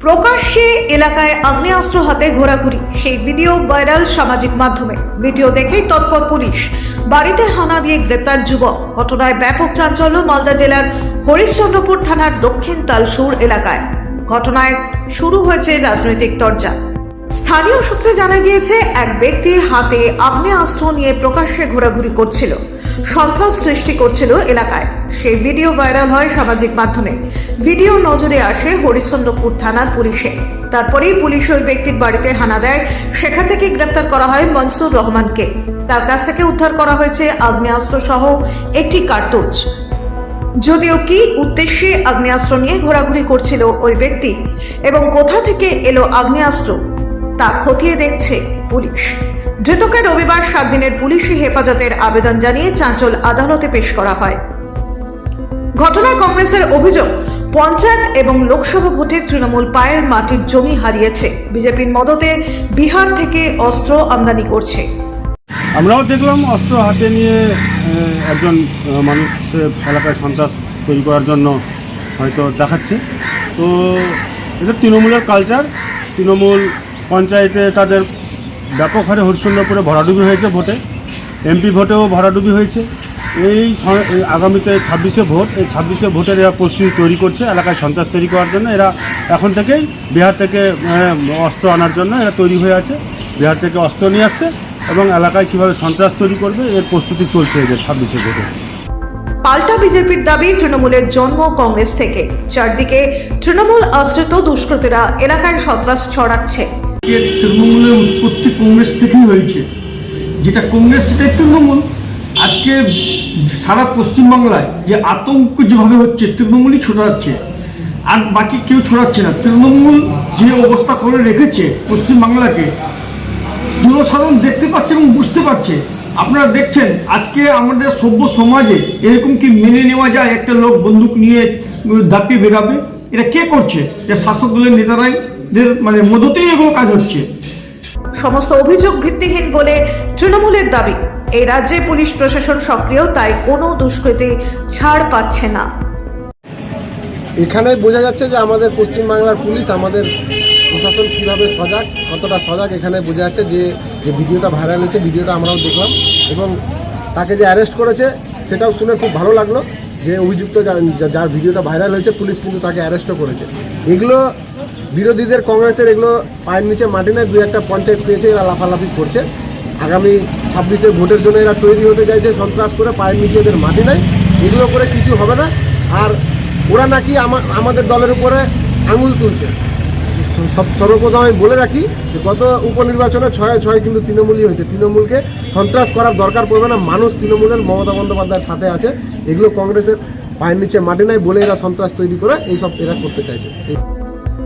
প্রকাশ্যে এলাকায় আগ্নেয়াস্ত্র হাতে ঘোরাঘুরি। সেই ভিডিও ভাইরাল সামাজিক মাধ্যমে। ভিডিও দেখেই তৎপর পুলিশ। বাড়িতে হানা দিয়ে গ্রেপ্তার যুবক। ঘটনায় ব্যাপক চাঞ্চল্য মালদা জেলার হরিশ্চন্দ্রপুর থানার দক্ষিণ তালসুর এলাকায়। ঘটনায় শুরু হয়েছে রাজনৈতিক তরজা। স্থানীয় সূত্রে জানা গিয়েছে, এক ব্যক্তি হাতে আগ্নেয়াস্ত্র নিয়ে প্রকাশ্যে ঘোরাঘুরি করছিল। সন্ত্রাস সৃষ্টি করছিল এলাকায়। সেই ভিডিও ভাইরাল হয় সামাজিক মাধ্যমে। ভিডিও নজরে আসে হরিশ্চন্দ্রপুর থানার পুলিশে। তারপরেই পুলিশ ওই ব্যক্তির বাড়িতে হানা দেয়। সেখান থেকে গ্রেপ্তার করা হয় মনসুর রহমানকে। তার কাছ থেকে উদ্ধার করা হয়েছে আগ্নেয়াস্ত্র সহ একটি কার্তুজ। যদিও কি উদ্দেশ্যে আগ্নেয়াস্ত্র নিয়ে ঘোরাঘুরি করছিল ওই ব্যক্তি এবং কোথা থেকে এলো আগ্নেয়াস্ত্র, তা খতিয়ে দেখছে পুলিশ। ধৃতকে রবিবার সাত দিনের পুলিশি হেফাজতের আবেদন জানিয়ে চাঞ্চল আদালতে পেশ করা হয়। ঘটনায় কংগ্রেসের অভিযোগ, পঞ্চায়েত এবং লোকসভা ভোটে তৃণমূল পায়ের মাটির জমি হারিয়েছে। বিজেপির মদতে বিহার থেকে অস্ত্র আমদানি করছে। আমরাও দেখলাম অস্ত্র হাতে নিয়ে একজন মানুষ এলাকায় সন্ত্রাস তৈরি করার জন্য হয়তো দেখাচ্ছে। তো এটা তৃণমূলের কালচার তৃণমূল পঞ্চায়েতে তাদের ব্যাপক হারে হরিশ্চন্দ্রপুরে ভরাডুবি হয়েছে ভোটে। এমপি ভোটেও ভরাডুবি হয়েছে। এই আগামীতে ছাব্বিশে ভোট, এই ছাব্বিশে ভোটের এরা প্রস্তুতি তৈরি করছে, এলাকায় সন্ত্রাস তৈরি করার জন্য। এরা এখন থেকেই বিহার থেকে অস্ত্র আনার জন্য এরা তৈরি হয়ে আছে। বিহার থেকে অস্ত্র নিয়ে আসছে এবং এলাকায় কীভাবে সন্ত্রাস তৈরি করবে, এর প্রস্তুতি চলছে এদের ছাব্বিশে ভোটে। পাল্টা বিজেপির দাবি তৃণমূলের জন্ম কংগ্রেস থেকে। চারদিকে তৃণমূল আশ্রিত দুষ্কৃতীরা এলাকায় সন্ত্রাস ছড়াচ্ছে। তৃণমূলের উৎপত্তি কংগ্রেস থেকেই হয়েছে। যেটা কংগ্রেস, সেটাই তৃণমূল। আজকে সারা পশ্চিমবাংলায় যে আতঙ্ক যেভাবে হচ্ছে, তৃণমূলই ছড়াচ্ছে আর বাকি কেউ ছড়াচ্ছে না। তৃণমূল যে অবস্থা করে রেখেছে পশ্চিমবাংলাকে, জনসাধারণ দেখতে পাচ্ছে এবং বুঝতে পারছে। আপনারা দেখছেন, আজকে আমাদের সভ্য সমাজে এরকম কি মেনে নেওয়া যায়? একটা লোক বন্দুক নিয়ে দাপিয়ে বেরাবে? এটা কে করছে? যে শাসক দলের নেতারাই মানে মদতেই এগুলো কাজ হচ্ছে। সমস্ত অভিযোগ ভিত্তিহীন বলে তৃণমূলের দাবি। এই রাজ্যে পুলিশ প্রশাসন সক্রিয় তাই কোনো দুষ্কৃতি ছাড় পাচ্ছে না। এখানে বোঝা যাচ্ছে যে আমাদের পশ্চিমবাংলার পুলিশ আমাদের প্রশাসন কীভাবে সজাগ কতটা সজাগ এখানে বোঝা যাচ্ছে যে যে ভিডিওটা ভাইরাল হয়েছে ভিডিওটা আমরাও দেখলাম। এবং তাকে যে অ্যারেস্ট করেছে সেটাও শুনে খুব ভালো লাগল যে অভিযুক্ত যার ভিডিওটা ভাইরাল হয়েছে পুলিশ কিন্তু তাকে অ্যারেস্টও করেছে। এগুলো বিরোধীদের কংগ্রেসের এগুলো পায়ের নিচে মাটি নেয় দু একটা পঞ্চায়েত পেয়েছে, এরা লাফালাফি করছে। আগামী ছাব্বিশে ভোটের জন্য এরা তৈরি হতে চাইছে, সন্ত্রাস করে পায়ের নিচে এদের মাটি নেয় এগুলো করে কিছু হবে না। আর ওরা নাকি আমা- আমাদের দলের উপরে আঙুল তুলছে। সব সর্বপ্রথম আমি বলে রাখি যে গত উপনির্বাচনে ছয় ছয় কিন্তু তৃণমূলই হয়েছে। তৃণমূলকে সন্ত্রাস করার দরকার পড়বে না। মানুষ তৃণমূলের মমতা বন্দ্যোপাধ্যায়ের সাথে আছে। এগুলো কংগ্রেসের পায়ের নিচে মাটি নাই বলে এরা সন্ত্রাস তৈরি করে, এইসব এরা করতে চাইছে।